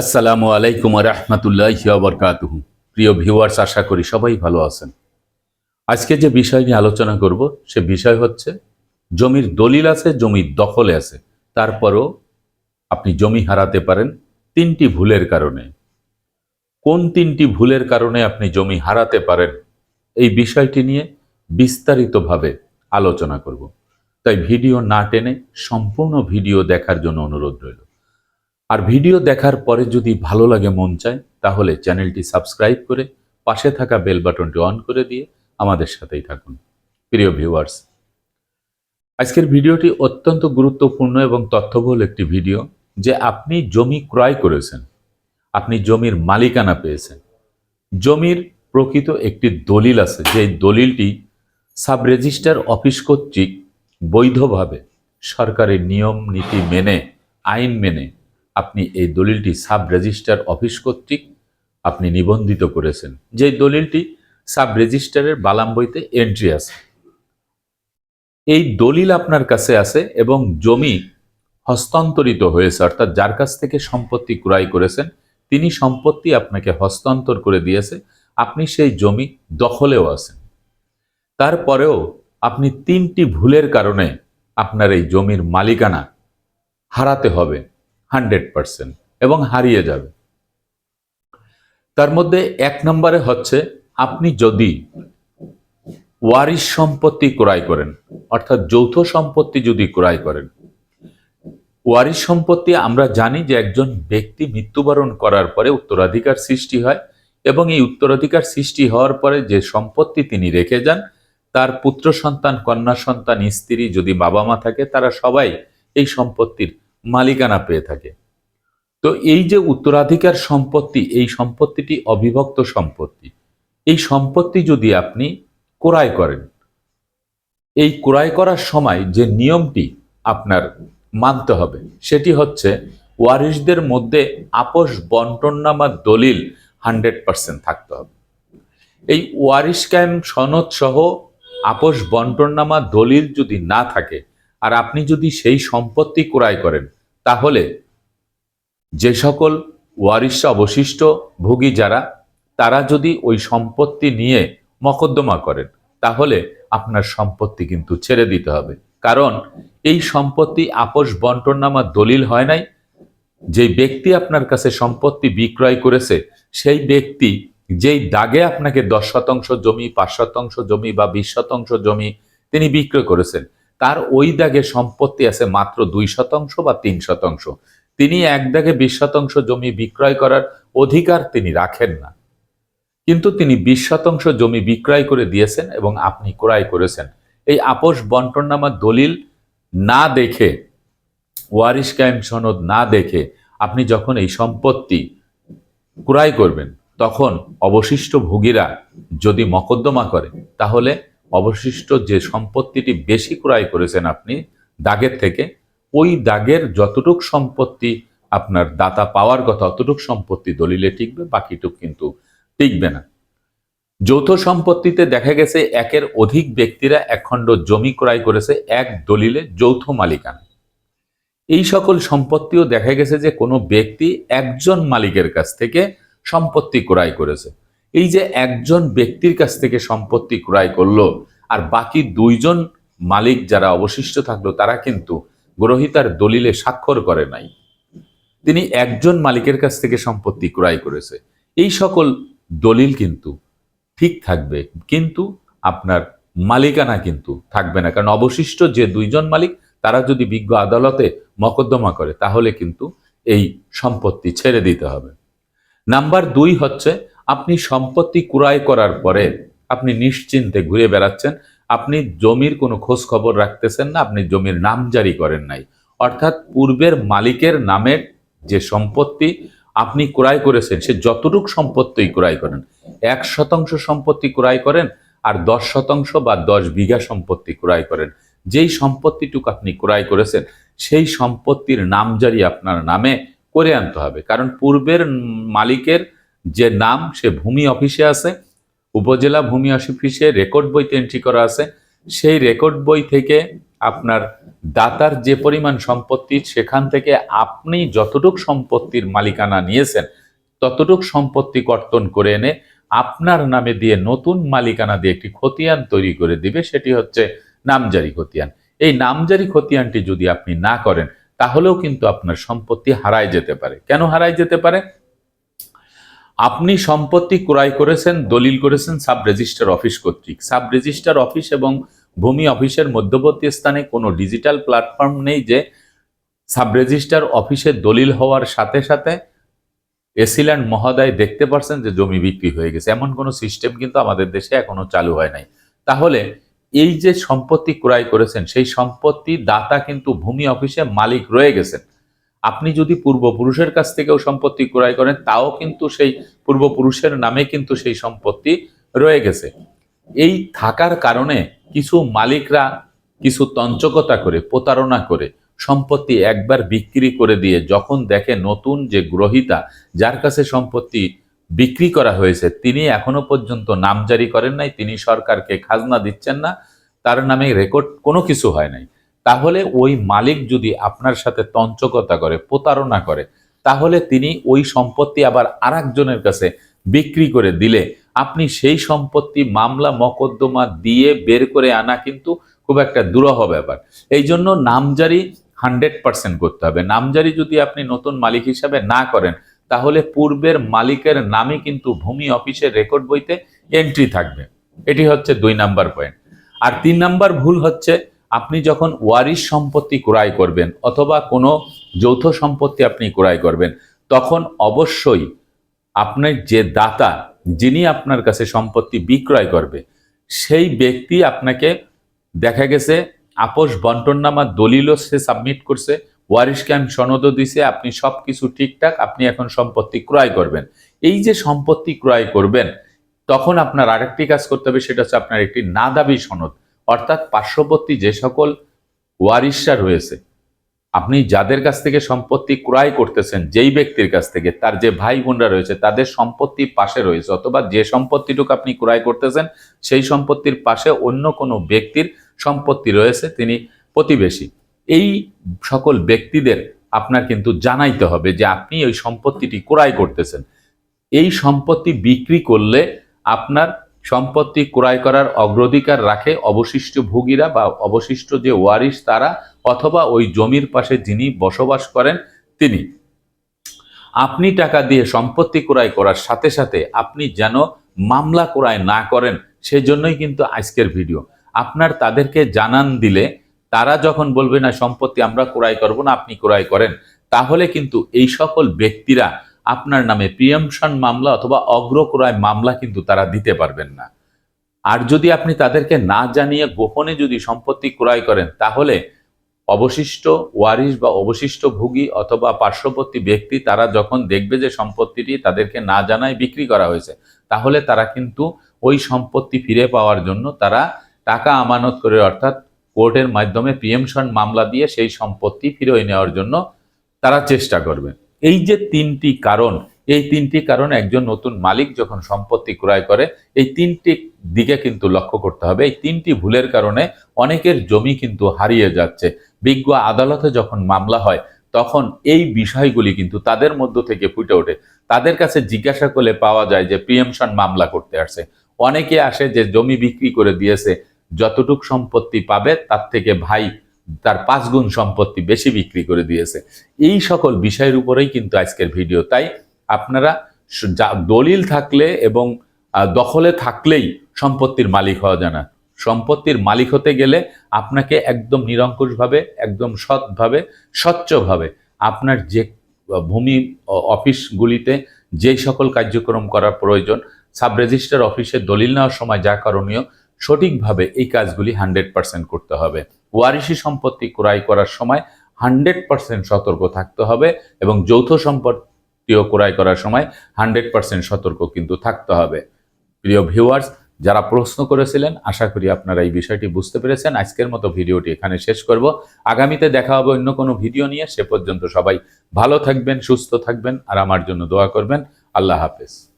আসসালামু আলাইকুম রহমতুল্লাহ বরকাতুহ। প্রিয় ভিউয়ার্স, আশা করি সবাই ভালো আছেন। আজকে যে বিষয় নিয়ে আলোচনা করব, সে বিষয় হচ্ছে জমির দলিল আছে, জমির দখলে আছে। তারপরও আপনি জমি হারাতে পারেন তিনটি ভুলের কারণে। কোন তিনটি ভুলের কারণে আপনি জমি হারাতে পারেন, এই বিষয়টি নিয়ে বিস্তারিতভাবে আলোচনা করব। তাই ভিডিও না টেনে সম্পূর্ণ ভিডিও দেখার জন্য অনুরোধ রইল। আর ভিডিও দেখার পরে যদি ভালো লাগে মন চায়, তাহলে চ্যানেলটি সাবস্ক্রাইব করে পাশে থাকা বেল বাটনটি অন করে দিয়ে আমাদের সাথেই থাকুন। প্রিয় ভিউয়ার্স, আজকের ভিডিওটি অত্যন্ত গুরুত্বপূর্ণ এবং তথ্যবহুল একটি ভিডিও যে আপনি জমি ক্রয় করেছেন, আপনি জমির মালিকানা পেয়েছেন। জমির প্রকৃত একটি দলিল আছে যে দলিলটি সাব রেজিস্টার অফিস কর্তৃক বৈধভাবে সরকারের নিয়ম, নীতি মেনে, আইন মেনে আপনি এই দলিলটি সাব রেজিস্টার অফিস কর্তৃক আপনি নিবন্ধিত করেছেন। যে দলিলটি সাব রেজিস্টারের বালাম বইতে এন্ট্রি আছে। এই দলিল আপনার কাছে আছে এবং জমি হস্তান্তরিত হয়েছে, অর্থাৎ যার কাছ থেকে সম্পত্তি ক্রয় করেছেন, তিনি সম্পত্তি আপনাকে হস্তান্তর করে দিয়েছে, আপনি সেই জমি দখলেও আছেন। তারপরেও আপনি তিনটি ভুলের কারণে আপনার এই জমির মালিকানা হারাতে হবে। হান্ড্রেড পারসেন্ট এবং হারিয়ে যাবে। তার মধ্যে এক নম্বরে হচ্ছে আপনি যদি ওয়ারিশ সম্পত্তি ক্রয় করেন, অর্থাৎ যৌথ সম্পত্তি যদি ক্রয় করেন, ওয়ারিশ সম্পত্তি আমরা জানি যে একজন ব্যক্তি মৃত্যুবরণ করার পরে উত্তরাধিকার সৃষ্টি হয় এবং এই উত্তরাধিকার সৃষ্টি হওয়ার পরে যে সম্পত্তি তিনি রেখে যান, তার পুত্র সন্তান, কন্যা সন্তান, স্ত্রী যদি বাবা মা থাকে, তারা সবাই এই সম্পত্তির মালিকানা পেয়ে থাকে। তো এই যে উত্তরাধিকার সম্পত্তি, এই সম্পত্তিটি অবিভক্ত সম্পত্তি। এই সম্পত্তি যদি আপনি ক্রয় করেন, এই ক্রয় করার সময় যে নিয়মটি আপনার মানতে হবে, সেটি হচ্ছে ওয়ারিশদের মধ্যে আপোষ বন্টননামা দলিল হান্ড্রেড পার্সেন্ট থাকতে হবে। এই ওয়ারিশ কায়েম সনদ সহ আপোষ বন্টননামা দলিল যদি না থাকে, আর আপনি যদি সেই সম্পত্তি ক্রয় করেন তাহলে যে সকল ওয়ারিশা অবশিষ্ট ভোগী যারা, তারা যদি ওই সম্পত্তি নিয়ে মকদ্দমা করেন, তাহলে আপনার সম্পত্তি কিন্তু ছেড়ে দিতে হবে। কারণ এই সম্পত্তি আপোষ বন্টননামা দলিল হয় নাই। যে ব্যক্তি আপনার কাছে সম্পত্তি বিক্রয় করেছে, সেই ব্যক্তি যেই দাগে আপনাকে দশ শতাংশ জমি, পাঁচ শতাংশ জমি বা বিশ শতাংশ জমি তিনি বিক্রয় করেছেন তার ওই দাগে সম্পত্তি আছে মাত্র দুই শতাংশ বা তিন শতাংশ? তিনি এক দাগে বিশ শতাংশ জমি বিক্রয় করার অধিকার তিনি রাখেন না। কিন্তু তিনি বিশ শতাংশ জমি বিক্রয় করে দিয়েছেন এবং আপনি ক্রয় করেছেন। এই আপোষ বন্টন বন্টননামা দলিল না দেখে, ওয়ারিশ কায়েম সনদ না দেখে আপনি যখন এই সম্পত্তি ক্রয় করবেন, তখন অবশিষ্ট ভোগীরা যদি মকদ্দমা করে, তাহলে অবশিষ্ট যে সম্পত্তিটি বেশি ক্রয় করেছেন আপনি দাগের থেকে, ওই দাগের যতটুক সম্পত্তি আপনার দাতা পাওয়ার কথা অতটুক সম্পত্তি দলিলে টিকবে, বাকিটুক কিন্তু টিকবে না। যৌথ সম্পত্তিতে দেখা গেছে একের অধিক ব্যক্তিরা একখণ্ড জমি ক্রয় করেছে এক দলিলে যৌথ মালিকানা। এই সকল সম্পত্তিও দেখা গেছে যে কোনো ব্যক্তি একজন মালিকের কাছ থেকে সম্পত্তি ক্রয় করেছে। এই যে একজন ব্যক্তির কাছ থেকে সম্পত্তি ক্রয় করল, আর বাকি দুইজন মালিক যারা অবশিষ্ট থাকল, তারা কিন্তু গ্রহিতার দলিলে স্বাক্ষর করে নাই। তিনি একজন মালিকের কাছ থেকে সম্পত্তি ক্রয় করেছে। এই সকল দলিল কিন্তু ঠিক থাকবে, কিন্তু আপনার মালিকানা কিন্তু থাকবে না। কারণ অবশিষ্ট যে দুইজন মালিক, তারা যদি বিজ্ঞ আদালতে মকদ্দমা করে, তাহলে কিন্তু এই সম্পত্তি ছেড়ে দিতে হবে। নাম্বার দুই হচ্ছে আপনি সম্পত্তি ক্রয় করার পরে আপনি নিশ্চিন্তে ঘুরে বেড়াচ্ছেন, আপনি জমির কোনো খোঁজ খবর রাখতেছেন না, আপনি জমির নাম জারি করেন নাই। অর্থাৎ পূর্বের মালিকের নামের যে সম্পত্তি আপনি ক্রয় করেছেন, সে যতটুক সম্পত্তি ক্রয় করেন, এক শতাংশ সম্পত্তি ক্রয় করেন আর দশ শতাংশ বা দশ বিঘা সম্পত্তি ক্রয় করেন। যেই সম্পত্তিটুকু আপনি ক্রয় করেছেন, সেই সম্পত্তির নামজারি আপনার নামে করে আনতে হবে। কারণ পূর্বের মালিকের যে নাম, সে ভূমি অফিসে আছে, উপজেলা ভূমি অফিসে রেকর্ড বইতে এন্ট্রি করা আছে। সেই রেকর্ড বই থেকে আপনার দাতার যে পরিমাণ সম্পত্তি, সেখান থেকে আপনি যতটুক সম্পত্তির মালিকানা নিয়েছেন, ততটুক সম্পত্তি কর্তন করে এনে আপনার নামে দিয়ে নতুন মালিকানা দিয়ে একটি খতিয়ান তৈরি করে দিবে, সেটি হচ্ছে নামজারি খতিয়ান। এই নামজারি খতিয়ানটি যদি আপনি না করেন, তাহলেও কিন্তু আপনার সম্পত্তি হারায় যেতে পারে। কেন হারায় যেতে পারে? আপনি সম্পত্তি ক্রয় করেছেন, দলিল করেছেন সাব রেজিস্টার অফিস কর্তৃক। সাব রেজিস্টার অফিস এবং ভূমি অফিসের মধ্যবর্তী স্থানে কোনো ডিজিটাল প্ল্যাটফর্ম নেই যে সাব রেজিস্টার অফিসে দলিল হওয়ার সাথে সাথে এসিল্যান্ড মহোদয় দেখতে পারছেন যে জমি বিক্রি হয়ে গেছে। এমন কোনো সিস্টেম কিন্তু আমাদের দেশে এখনও চালু হয় নাই। তাহলে এই যে সম্পত্তি ক্রয় করেছেন, সেই সম্পত্তি দাতা কিন্তু ভূমি অফিসে মালিক রয়ে গেছেন। আপনি যদি পূর্বপুরুষের কাছ থেকেও সম্পত্তি ক্রয় করেন, তাও কিন্তু সেই পূর্বপুরুষের নামে কিন্তু সেই সম্পত্তি রয়ে গেছে। এই থাকার কারণে কিছু মালিকরা কিছু তঞ্চকতা করে, প্রতারণা করে, সম্পত্তি একবার বিক্রি করে দিয়ে যখন দেখে নতুন যে গ্রহিতা যার কাছে সম্পত্তি বিক্রি করা হয়েছে, তিনি এখনও পর্যন্ত নাম জারি করেন নাই, তিনি সরকারকে খাজনা দিচ্ছেন না, তার নামে রেকর্ড কোনো কিছু হয় নাই। তাহলে ওই মালিক যদি আপনার সাথে তঞ্চকতা করে, প্রতারণা করে, তাহলে তিনি ওই সম্পত্তি আবার আরেকজনের কাছে বিক্রি করে দিলে আপনি সেই সম্পত্তি মামলা মকদ্দমা দিয়ে বের করে আনা কিন্তু খুব একটা দুরহ ব্যাপার। এই জন্য নামজারি হান্ড্রেড পার্সেন্ট করতে হবে। নামজারি যদি আপনি নতুন মালিক হিসাবে না করেন, তাহলে পূর্বের মালিকের নামে কিন্তু ভূমি অফিসের রেকর্ড বইতে এন্ট্রি থাকবে। এটি হচ্ছে দুই নাম্বার পয়েন্ট আর তিন নাম্বার ভুল হচ্ছে আপনি যখন ওয়ারিশ সম্পত্তি ক্রয় করবেন অথবা কোনো যৌথ সম্পত্তি আপনি ক্রয় করবেন, তখন অবশ্যই আপনার যে দাতা যিনি আপনার কাছে সম্পত্তি বিক্রয় করবে, সেই ব্যক্তি আপনাকে দেখা গেছে আপোষ বন্টননামা দলিলও সে সাবমিট করছে, ওয়ারিশ ক্যান সনদও দিছে, আপনি সব কিছু ঠিকঠাক, আপনি এখন সম্পত্তি ক্রয় করবেন। এই যে সম্পত্তি ক্রয় করবেন, তখন আপনার আরেকটি কাজ করতে হবে, সেটা হচ্ছে আপনার একটি না দাবি সনদ। অর্থাৎ পার্শ্ববর্তী যে সকল ওয়ারিশরা রয়েছে, আপনি যাদের কাছ থেকে সম্পত্তি ক্রয় করতেছেন, যেই ব্যক্তির কাছ থেকে, তার যে ভাই বোনরা রয়েছে, তাদের সম্পত্তি পাশে রয়েছে, অথবা যে সম্পত্তিটুকু আপনি ক্রয় করতেছেন, সেই সম্পত্তির পাশে অন্য কোনো ব্যক্তির সম্পত্তি রয়েছে, তিনি প্রতিবেশী। এই সকল ব্যক্তিদের আপনার কিন্তু জানাইতে হবে যে আপনি ওই সম্পত্তিটি ক্রয় করতেছেন। এই সম্পত্তি বিক্রি করলে আপনার সম্পত্তি ক্রয় করার অগ্রাধিকার রাখে অবশিষ্ট ভোগীরা বা অবশিষ্ট যে ওয়ারিশ তারা অথবা ওই জমির পাশে যিনি বসবাস করেন তিনি। আপনি টাকা দিয়ে সম্পত্তি ক্রয় করার সাথে সাথে আপনি যেন মামলা ক্রয় না করেন, সেজন্যই কিন্তু আজকের ভিডিও। আপনার তাদেরকে জানান দিলে তারা যখন বলবে, না, সম্পত্তি আমরা ক্রয় করব না, আপনি ক্রয় করেন, তাহলে কিন্তু এই সকল ব্যক্তিরা আপনার নামে প্রিয়ামশন মামলা অথবা অগ্রক্রয় মামলা কিন্তু তারা দিতে পারবেন না। আর যদি আপনি তাদেরকে না জানিয়ে গোপনে যদি সম্পত্তি ক্রয় করেন, তাহলে অবশিষ্ট ওয়ারিশ বা অবশিষ্ট ভোগী অথবা পার্শ্ববর্তী ব্যক্তি তারা যখন দেখবে যে সম্পত্তিটি তাদেরকে না জানায় বিক্রি করা হয়েছে, তাহলে তারা কিন্তু ওই সম্পত্তি ফিরে পাওয়ার জন্য তারা টাকা আমানত করে অর্থাৎ কোর্টের মাধ্যমে প্রিয়েমশন মামলা দিয়ে সেই সম্পত্তি ফিরিয়ে নেওয়ার জন্য তারা চেষ্টা করবে এই যে তিনটি কারণ, এই তিনটি কারণ একজন নতুন মালিক যখন সম্পত্তি ক্রয় করে, এই তিনটি দিকে কিন্তু লক্ষ্য করতে হবে। এই তিনটি ভুলের কারণে অনেকের জমি কিন্তু হারিয়ে যাচ্ছে। বিজ্ঞ আদালতে যখন মামলা হয়, তখন এই বিষয়গুলি কিন্তু তাদের মধ্য থেকে ফুটে ওঠে। তাদের কাছে জিজ্ঞাসা করলে পাওয়া যায় যে প্রিয়েমশন মামলা করতে আসে অনেকে আসে যে জমি বিক্রি করে দিয়েছে, যতটুক সম্পত্তি পাবে তার থেকে ভাই তার পাঁচ গুণ সম্পত্তি বেশি বিক্রি করে দিয়েছে। এই সকল বিষয়ের উপরেই কিন্তু আজকের ভিডিও। তাই আপনারা দলিল থাকলে এবং দখলে থাকলেই সম্পত্তির মালিক হওয়া জানা সম্পত্তির মালিক হতে গেলে আপনাকে একদম নিরঙ্কুশভাবে, একদম সৎভাবে, স্বচ্ছভাবে আপনার যে ভূমি অফিসগুলিতে যে সকল কার্যক্রম করার প্রয়োজন, সাব রেজিস্টার অফিসে দলিল নেওয়ার সময় যা করণীয়, সঠিকভাবে এই কাজগুলি হান্ড্রেড পার্সেন্ট করতে হবে। ওয়ারিশি সম্পত্তি ক্রয় করার সময় হান্ড্রেড পার্সেন্ট সতর্ক থাকতে হবে এবং যৌথ সম্পত্তিও ক্রয় করার সময় হান্ড্রেড পার্সেন্ট সতর্ক কিন্তু থাকতে হবে। প্রিয় ভিউয়ার্স, যারা প্রশ্ন করেছিলেন, আশা করি আপনারা এই বিষয়টি বুঝতে পেরেছেন। আজকের মতো ভিডিওটি এখানে শেষ করব। আগামীতে দেখা হবে অন্য কোনো ভিডিও নিয়ে। সে পর্যন্ত সবাই ভালো থাকবেন, সুস্থ থাকবেন, আর আমার জন্য দোয়া করবেন। আল্লাহ হাফেজ।